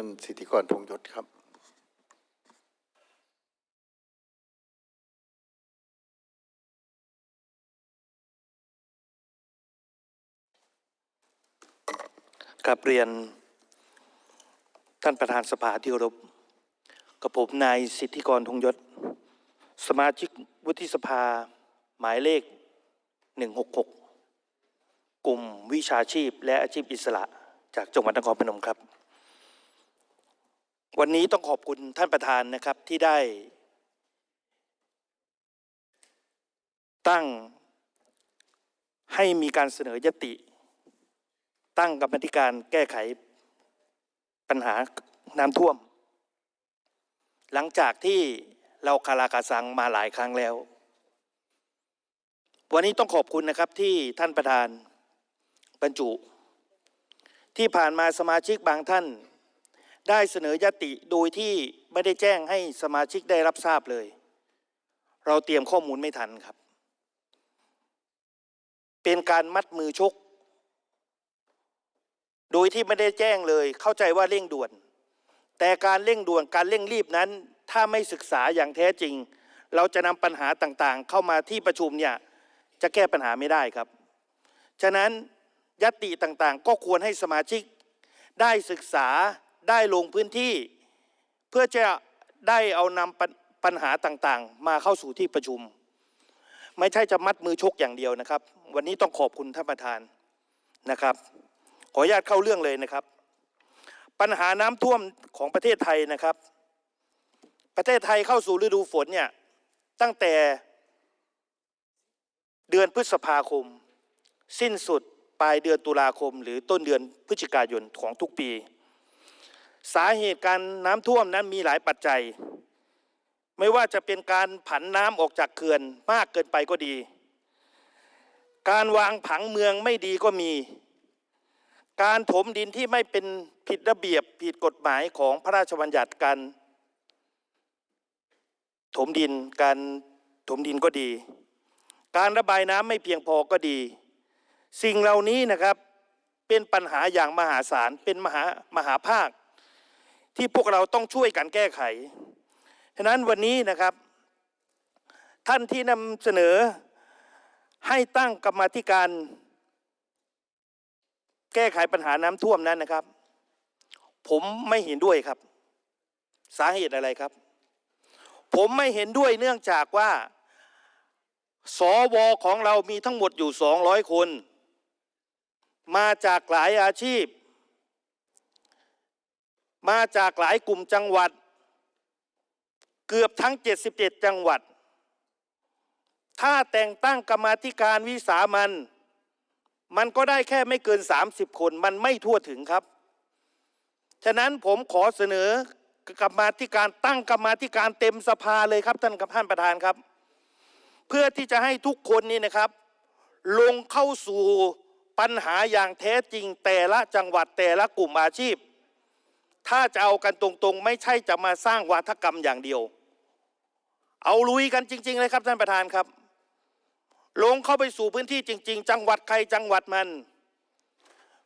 านสิทธิกรธงยศครับกับเรียนท่านประธานสภาที่เคารพกับผมนายสิทธิกรธงยศ สมาชิกวุฒิสภาหมายเลข 166 กลุ่มวิชาชีพและอาชีพอิสระจากจังหวัดนครพนมครับ วันนี้ต้องขอบคุณท่านประธานนะครับที่ได้ ตั้งให้มีการเสนอยติ ตั้งกรรมธิการแก้ไขปัญหาน้ำท่วม หลังจากที่เราคาราคาซังมาหลายครั้งแล้ว วันนี้ต้องขอบคุณนะครับที่ท่านประธานบรรจุ ที่ผ่านมาสมาชิกบางท่าน ได้เสนอยติโดยที่ไม่ได้แจ้งให้สมาชิกได้รับทราบเลย เราเตรียมข้อมูลไม่ทันครับ เป็นการมัดมือชก โดยที่ไม่ได้แจ้งเลย เข้าใจว่าเร่งด่วน แต่การเร่งด่วนการเร่งรีบนั้น ถ้าไม่ศึกษาอย่างแท้จริง เราจะนำปัญหาต่างๆ เข้ามาที่ประชุมเนี่ยจะแก้ปัญหาไม่ได้ครับ ฉะนั้นยติต่างๆ ก็ควรให้สมาชิกได้ศึกษา ได้ลงพื้นที่ เพื่อจะได้เอานำปัญปัญหาต่างๆ มาเข้าสู่ที่ประชุม ไม่ใช่จะมัดมือชกอย่างเดียวนะครับ วันนี้ต้องขอบคุณท่านประธานนะครับ ขออนุญาตเข้าเรื่องเลยนะครับ ปัญหาน้ำท่วมของประเทศไทยนะครับ ประเทศไทยเข้าสู่ฤดูฝนเนี่ยตั้งแต่เดือนพฤษภาคม สิ้นสุดปลายเดือนตุลาคม หรือต้นเดือนพฤศจิกายนของทุกปี สาเหตุการน้ำท่วมนั้นมีหลายปัจจัย ไม่ว่าจะเป็นการผันน้ำออกจากเขื่อนมากเกินไปก็ดี การวางผังเมืองไม่ดีก็มี การถมดินที่ไม่เป็นผิดระเบียบผิดกฎหมายของพระราชบัญญัติการถมดินการถมดินก็ดี การระบายน้ำไม่เพียงพอก็ดี สิ่งเหล่านี้นะครับเป็นปัญหาอย่างมหาศาลเป็นมหามหาภาค ที่พวกเราต้องช่วยกันแก้ไขฉะนั้นวันนี้นะครับ ท่านที่นำเสนอให้ตั้งกรรมธิการ แก้ไขปัญหาน้ำท่วมนั้นนะครับ ผมไม่เห็นด้วยครับ สาเหตุอะไรครับ ผมไม่เห็นด้วยเนื่องจากว่าสวของเรามีทั้งหมดอยู่ 200 คน มาจากหลายอาชีพ มาจากหลายกลุ่มจังหวัด เกือบทั้ง 77 จังหวัด ถ้าแต่งตั้งกรรมาธิการวิสามันมันก็ได้แค่ไม่เกิน 30 คนมันไม่ทั่วถึงครับ ฉะนั้นผมขอเสนอกรรมาธิการตั้งกรรมาธิการเต็มสภาเลยครับท่านกับท่านประธานครับ เพื่อที่จะให้ทุกคนนี่นะครับ ลงเข้าสู่ปัญหาอย่างแท้จริงแต่ละจังหวัดแต่ละกลุ่มอาชีพ ถ้าจะเอากันตรงๆ ไม่ใช่จะมาสร้างวาทกรรมอย่างเดียว เอาลุยกันจริง ๆ เลยครับท่านประธานครับ ลงเข้าไปสู่พื้นที่จริง ๆ จังหวัดใครจังหวัดมัน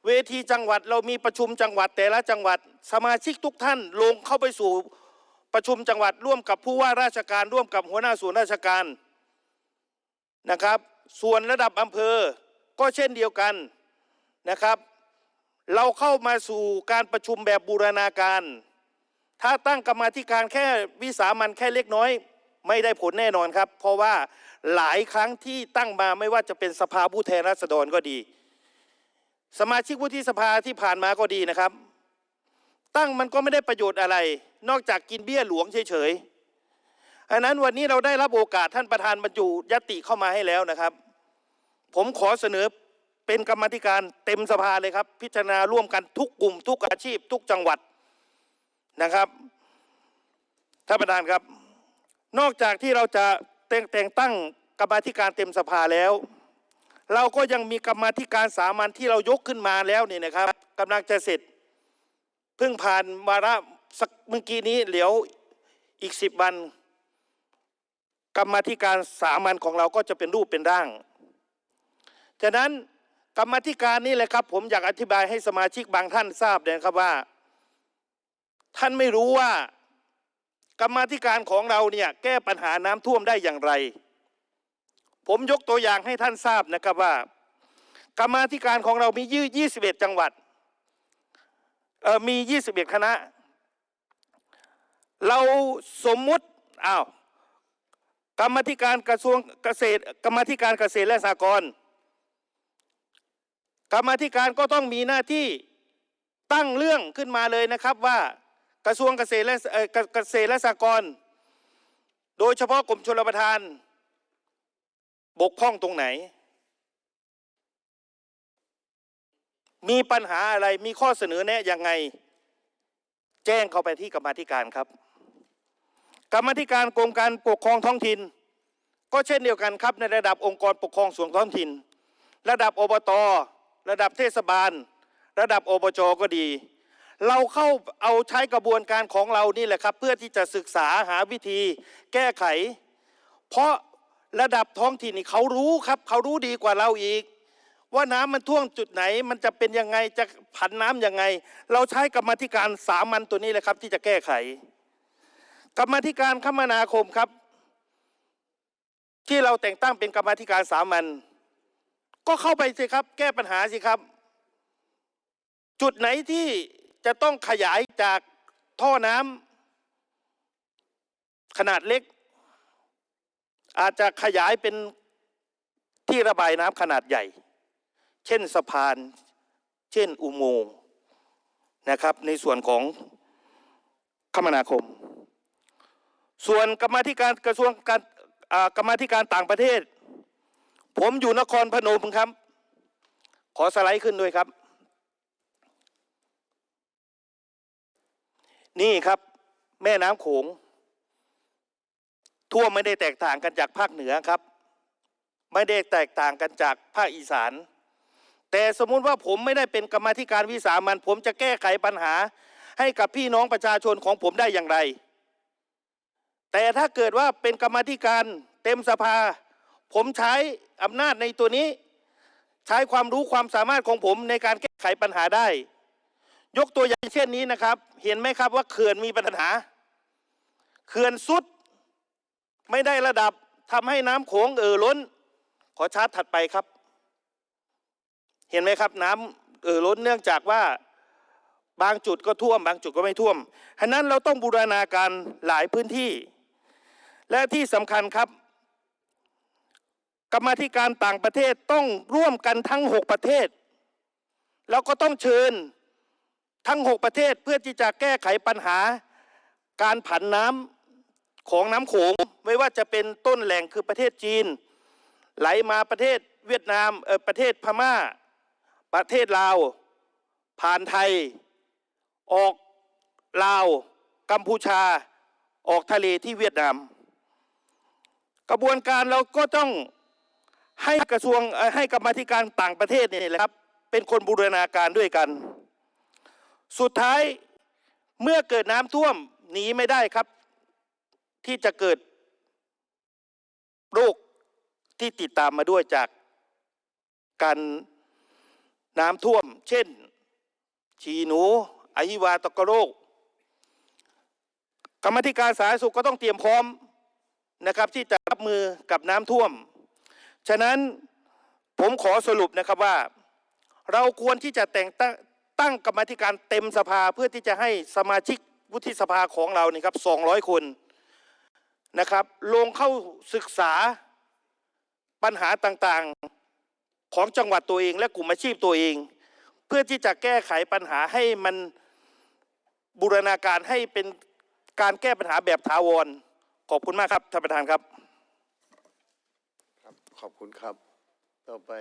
เวทีจังหวัดเรามีประชุมจังหวัดแต่ละจังหวัด สมาชิกทุกท่าน ลงเข้าไปสู่ประชุมจังหวัดร่วมกับผู้ว่าราชการร่วมกับหัวหน้าส่วนราชการนะครับ ส่วนระดับอำเภอก็เช่นเดียวกันนะครับ เราเข้ามาสู่การประชุมแบบบูรณาการ ถ้าตั้งกรรมาธิการแค่วิสามันแค่เล็กน้อย ไม่ได้ผลแน่นอนครับ เพราะว่าหลายครั้งที่ตั้งมาไม่ว่าจะเป็นสภาผู้แทนราษฎรก็ดี สมาชิกวุฒิสภาที่ผ่านมาก็ดีนะครับ ตั้งมันก็ไม่ได้ประโยชน์อะไร นอกจากกินเบี้ยหลวงเฉยๆอันนั้นวันนี้เราได้รับโอกาสท่านประธานบรรจุยติเข้ามาให้แล้วนะครับ ผมขอเสนอ เป็นกรรมธิการเต็มสภาเลยครับ พิจารณาร่วมกันทุกกลุ่ม ทุกอาชีพ ทุกจังหวัดนะครับท่านประธานครับ นอกจากที่เราจะแต่งแต่งตั้งกรรมธิการเต็มสภาแล้ว เราก็ยังมีกรรมธิการสามัญที่เรายกขึ้นมาแล้วเนี่ยนะครับกำลังจะเสร็จเพิ่งผ่านวาระสักเมื่อกี้นี้เหลียวอีกสิบวันกรรมธิการสามัญของเราก็จะเป็นรูปเป็นร่าง ฉะนั้น กรรมธิการนี่แหละครับ ผมอยากอธิบายให้สมาชิกบางท่านทราบเลยนะครับว่า ท่านไม่รู้ว่า กรรมธิการของเราเนี่ยแก้ปัญหาน้ำท่วมได้อย่างไร ผมยกตัวอย่างให้ท่านทราบนะครับว่า กรรมธิการของเรามียี่21จังหวัดเออมี21คณะ เราสมมุติอ้าวกรรมธิการกระทรวงเกษตร กรรมธิการเกษตรและสหกรณ์ กรรมธิการก็ต้องมีหน้าที่ตั้งเรื่องขึ้นมาเลยนะครับว่ากระทรวงเกษตรและเกษตรและสหกรณ์โดยเฉพาะกรมชลประทาน บกพร่องตรงไหน มีปัญหาอะไรมีข้อเสนอแนะยังไง แจ้งเข้าไปที่กรรมธิการครับ กรรมธิการกรมการปกครองท้องถิ่น ก็เช่นเดียวกันครับในระดับองค์กรปกครองส่วนท้องถิ่น ระดับอบต ระดับเทศบาล ระดับอบจก็ดี เราเข้าเอาใช้กระบวนการของเรานี่แหละครับ เพื่อที่จะศึกษาหาวิธี แก้ไข เพราะระดับท้องถิ่นนี่เขารู้ครับ เขารู้ดีกว่าเราอีก ว่าน้ำมันท่วมจุดไหน มันจะเป็นยังไงจะผันน้ำยังไง เราใช้กรรมธิการสามัญตัวนี้แหละครับ ที่จะแก้ไข กรรมธิการคมนาคมครับ ที่เราแต่งตั้งเป็นกรรมธิการสามัญ ก็เข้าไปสิครับ แก้ปัญหาสิครับ จุดไหนที่จะต้องขยายจากท่อน้ำขนาดเล็ก อาจจะขยายเป็นที่ระบายน้ำขนาดใหญ่ เช่นสะพาน เช่นอุโมงค์นะครับ ในส่วนของคมนาคม ส่วนกรรมธิการกระทรวงการกรรมธิการต่างประเทศ ผมอยู่นครพนมครับ ขอสไลด์ขึ้นด้วยครับ นี่ครับ แม่น้ำโขงท่วมไม่ได้แตกต่างกันจากภาคเหนือครับ ไม่ได้แตกต่างกันจากภาคอีสาน แต่สมมุติว่าผมไม่ได้เป็นกรรมธิการวิสามัน ผมจะแก้ไขปัญหาให้กับพี่น้องประชาชนของผมได้อย่างไร แต่ถ้าเกิดว่าเป็นกรรมธิการเต็มสภา ผมใช้อำนาจในตัวนี้ ใช้ความรู้ความสามารถของผมในการแก้ไขปัญหาได้ ยกตัวอย่างเช่นนี้นะครับ เห็นไหมครับว่าเขื่อนมีปัญหาเขื่อนสุด ไม่ได้ระดับทำให้น้ำโขงเอ่อล้น ขอชาร์ตถัดไปครับ เห็นไหมครับน้ำเอ่อล้นเนื่องจากว่าบางจุดก็ท่วม บางจุดก็ไม่ท่วมฉะนั้นเราต้องบูรณาการหลายพื้นที่ และที่สำคัญครับ กรรมธิการต่างประเทศต้องร่วมกันทั้งหกประเทศ แล้วก็ต้องเชิญทั้งหกประเทศเพื่อที่จะแก้ไขปัญหาการผันน้ำของน้ำโขงไม่ว่าจะเป็นต้นแหล่งคือประเทศจีน ไหลมาประเทศเวียดนามเออประเทศพม่า ประเทศลาว ผ่านไทย ออกลาว กัมพูชา ออกทะเลที่เวียดนาม กระบวนการเราก็ต้อง ให้กระทรวงให้กรรมธิการต่างประเทศเนี่ยแหละครับ เป็นคนบูรณาการด้วยกัน สุดท้ายเมื่อเกิดน้ำท่วมหนีไม่ได้ครับ ที่จะเกิดโรคที่ติดตามมาด้วยจากการน้ำท่วม เช่น ฉีหนูอหิวาตกโรค กรรมธิการสาธารณสุขก็ต้องเตรียมพร้อมนะครับ ที่จะรับมือกับน้ำท่วม ฉะนั้นผมขอสรุปนะครับว่า เราควรที่จะแต่งตั้งตั้งกรรมธิการเต็มสภาเพื่อที่จะให้สมาชิกวุฒิสภาของเรานี่ครับ200 คนนะครับลงเข้าศึกษาปัญหาต่างๆของจังหวัดตัวเอง และกลุ่มอาชีพตัวเอง เพื่อที่จะแก้ไขปัญหาให้มันบูรณาการให้เป็นการแก้ปัญหาแบบถาวรขอบคุณมากครับท่านประธานครับ ขอบคุณครับ ต่อไป